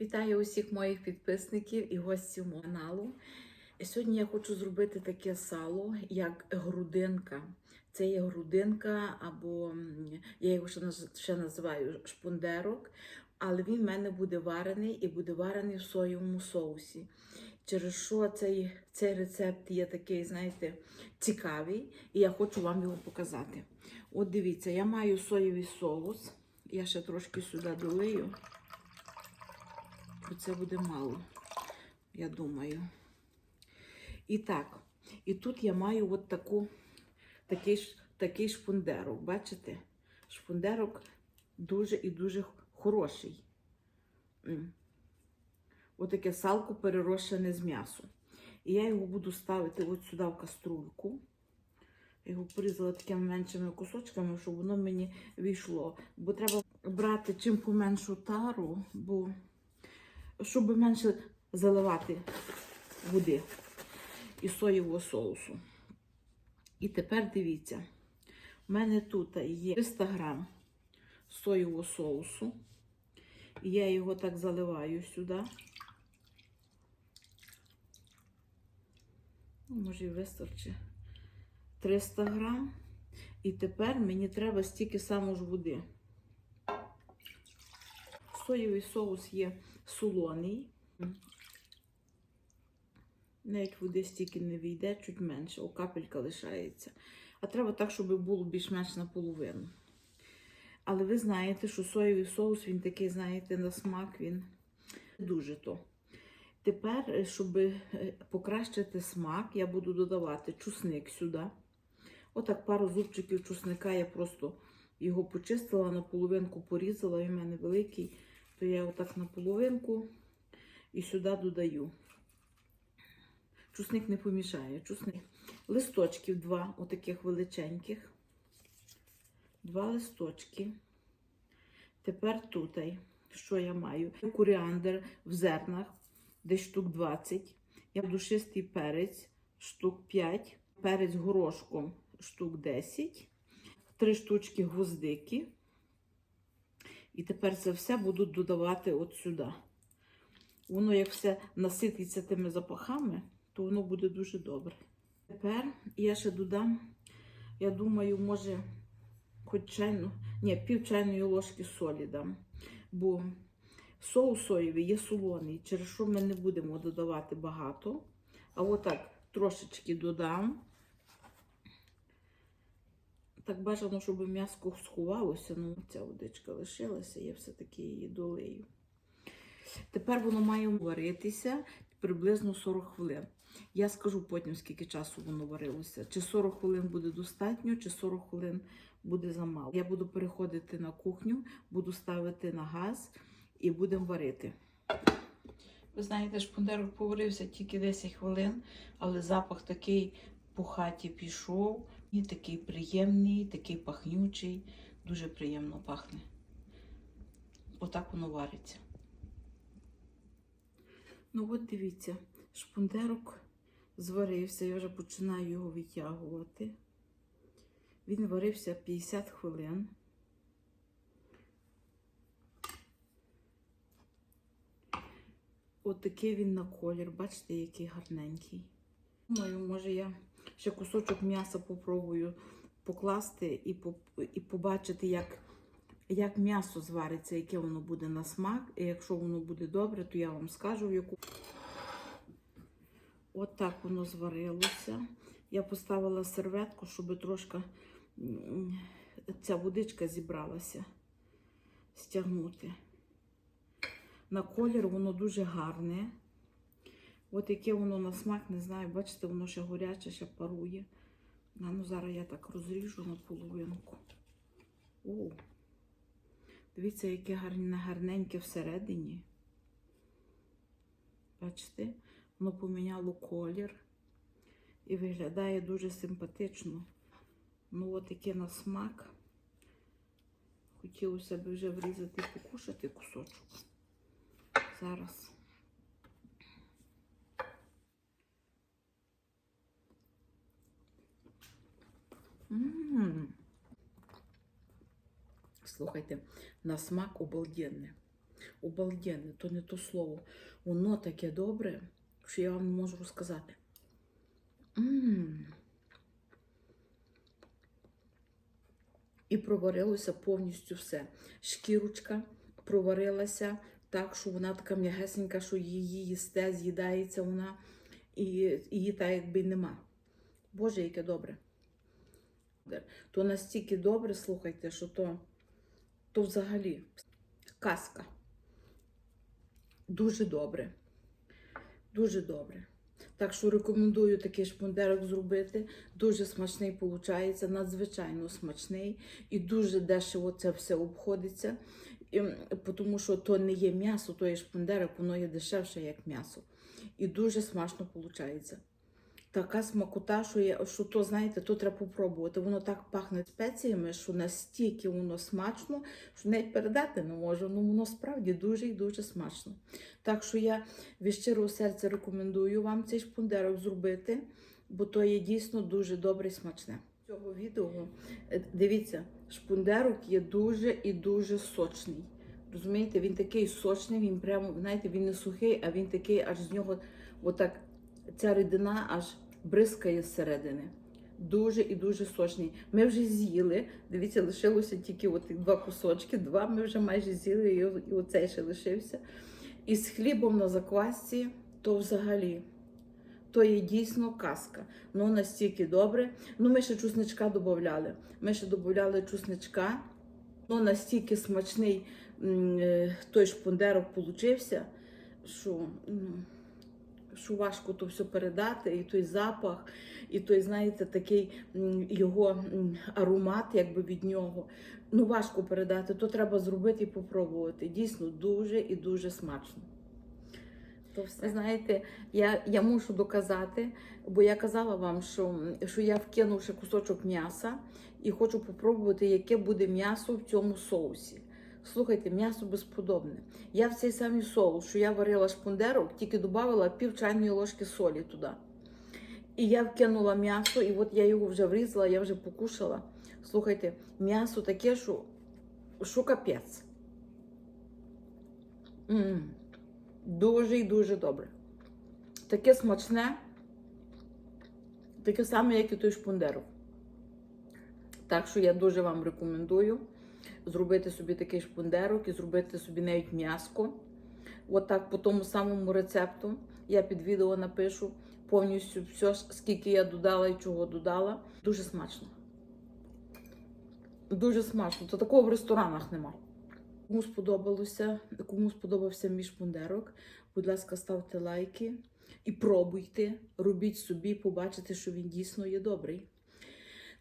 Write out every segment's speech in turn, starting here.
Вітаю усіх моїх підписників і гостів мого каналу. Сьогодні я хочу зробити таке сало, як грудинка. Це є грудинка, або я його ще називаю шпундерок, але він в мене буде варений і буде варений в соєвому соусі. Через що цей, цей рецепт є такий, знаєте, цікавий, і я хочу вам його показати. От дивіться, я маю соєвий соус. Я ще трошки сюди долию. Бо це буде мало, я думаю. І так, і тут я маю от таку, такий, такий шпундерок. Бачите? Шпундерок дуже і дуже хороший. Отаке салко перерощене з м'ясом. І я його буду ставити от сюди в каструльку. Я його порізала такими меншими кусочками, щоб воно мені війшло. Бо треба брати чим поменшу тару, бо щоб менше заливати води і соєвого соусу. І тепер дивіться, у мене тут є 300 грам соєвого соусу. Я його так заливаю сюди. Ну, Може, і вистачить 300 грам. І тепер мені треба стільки само ж води. Соєвий соус є солоний. Навіть води стільки не війде, чуть менше, о капелька лишається. А треба так, щоб було більш-менш наполовину. Але ви знаєте, що соєвий соус, він такий, знаєте, на смак, він дуже то. Тепер, е, щоб е, покращити смак, я буду додавати чусник сюди. Отак пару зубчиків чусника я просто його почистила, на половинку порізала, він в мене великий, то я отак на половинку і сюди додаю. Чусник не помішає. Чусник. Листочків два, отаких величеньких. Два листочки. Тепер тут, що я маю? Коріандр в зернах, десь штук 20. Я душистий перець, штук 5. Перець горошком штук 10. Три штучки гвоздики. І тепер це все буду додавати от сюди. Воно, як все насититься тими запахами, то воно буде дуже добре. Тепер я ще додам, я думаю, може, хоч чайну, ні, пів чайної ложки солі дам. Бо соус соєвий є солоний, через що ми не будемо додавати багато. А отак трошечки додам. Так бажано, щоб м'яско сховалося, ну ця водичка лишилася, я все-таки її долию. Тепер воно має варитися приблизно 40 хвилин. Я скажу потім, скільки часу воно варилося. Чи 40 хвилин буде достатньо, чи 40 хвилин буде замало. Я буду переходити на кухню, буду ставити на газ і будемо варити. Ви знаєте, шпундерок поварився тільки 10 хвилин, але запах такий по хаті пішов. І такий приємний, такий пахнючий, дуже приємно пахне. Отак воно вариться. Ну от дивіться, шпундерок зварився, я вже починаю його витягувати. Він варився 50 хвилин. От такий він на колір, бачите, який гарненький. Думаю, може я ще кусочок м'яса попробую покласти і, і побачити, як, як м'ясо звариться, яке воно буде на смак. І якщо воно буде добре, то я вам скажу, яку. От так воно зварилося. Я поставила серветку, щоб трошки ця водичка зібралася стягнути. На колір воно дуже гарне. От яке воно на смак, не знаю, бачите, воно ще горяче, ще парує. А ну зараз я так розріжу на половинку. О, дивіться, яке гарне, гарненьке всередині. Бачите, воно поміняло колір і виглядає дуже симпатично. Ну, от яке на смак. Хотілося б вже врізати і покушати кусочок. Зараз. М. Слухайте, на смак обалденне. обалденне, то не то слово. Воно таке добре, що я вам не можу розказати. М. І проварилося повністю все. Шкірочка проварилася так, що вона така м'ягесенька, що її їсте, з'їдається вона, і її так якби нема. Боже, яке добре. То настільки добре, слухайте, що то, то взагалі казка. Дуже добре. Дуже добре. Так що рекомендую такий шпундерок зробити. Дуже смачний виходить, надзвичайно смачний і дуже дешево це все обходиться. І, тому що то не є м'ясо, то є шпундерок, воно є дешевше, як м'ясо. І дуже смачно виходить. Така смакота, що, є, що то, знаєте, то треба попробувати. Воно так пахне спеціями, що настільки воно смачно, що навіть передати не можу. Ну воно справді дуже і дуже смачно. Так що я від щирого серця рекомендую вам цей шпундерок зробити, бо то є дійсно дуже добре і смачне. Цього відео е, дивіться, шпундерок є дуже і дуже сочний. Розумієте, він такий сочний, він прямо, знаєте, він не сухий, а він такий, аж з нього отак ця рідина аж бризкає зсередини. Дуже і дуже сочний. Ми вже з'їли. Дивіться, лишилося тільки от два кусочки. Два ми вже майже з'їли, і оцей ще лишився. І з хлібом на заквасці, то взагалі. То є дійсно казка. Ну настільки добре. Ну, ми ще чусничка додавали. Ми ще додавали чусничка. Ну, настільки смачний е, той шпундерок получився, що, ну, що важко то все передати, і той запах, і той, знаєте, такий його аромат, якби від нього. Ну, важко передати, то треба зробити і попробувати. Дійсно, дуже і дуже смачно. То все. Знаєте, я, я мушу доказати, бо я казала вам, що, що я вкину ще кусочок м'яса і хочу попробувати, яке буде м'ясо в цьому соусі. Слухайте, м'ясо безподобне. Я в цей самий соус, що я варила шпундерок, тільки додала пів чайної ложки солі туди. І я вкинула м'ясо, і от я його вже врізала, я вже покушала. Слухайте, м'ясо таке, що, що капець. М. Дуже і дуже добре. Таке смачне, таке саме, як і той шпундерок. Так що я дуже вам рекомендую зробити собі такий шпундерок і зробити собі навіть м'яско. Отак по тому самому рецепту я під відео напишу повністю все, скільки я додала і чого додала. Дуже смачно. Дуже смачно. То такого в ресторанах нема. Кому сподобалося, кому сподобався мій шпундерок, будь ласка, ставте лайки і пробуйте, робіть собі, побачите, що він дійсно є добрий.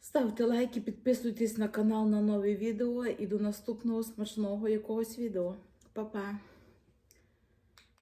Ставте лайки, підписуйтесь на канал на нові відео і до наступного смачного якогось відео. Па-па!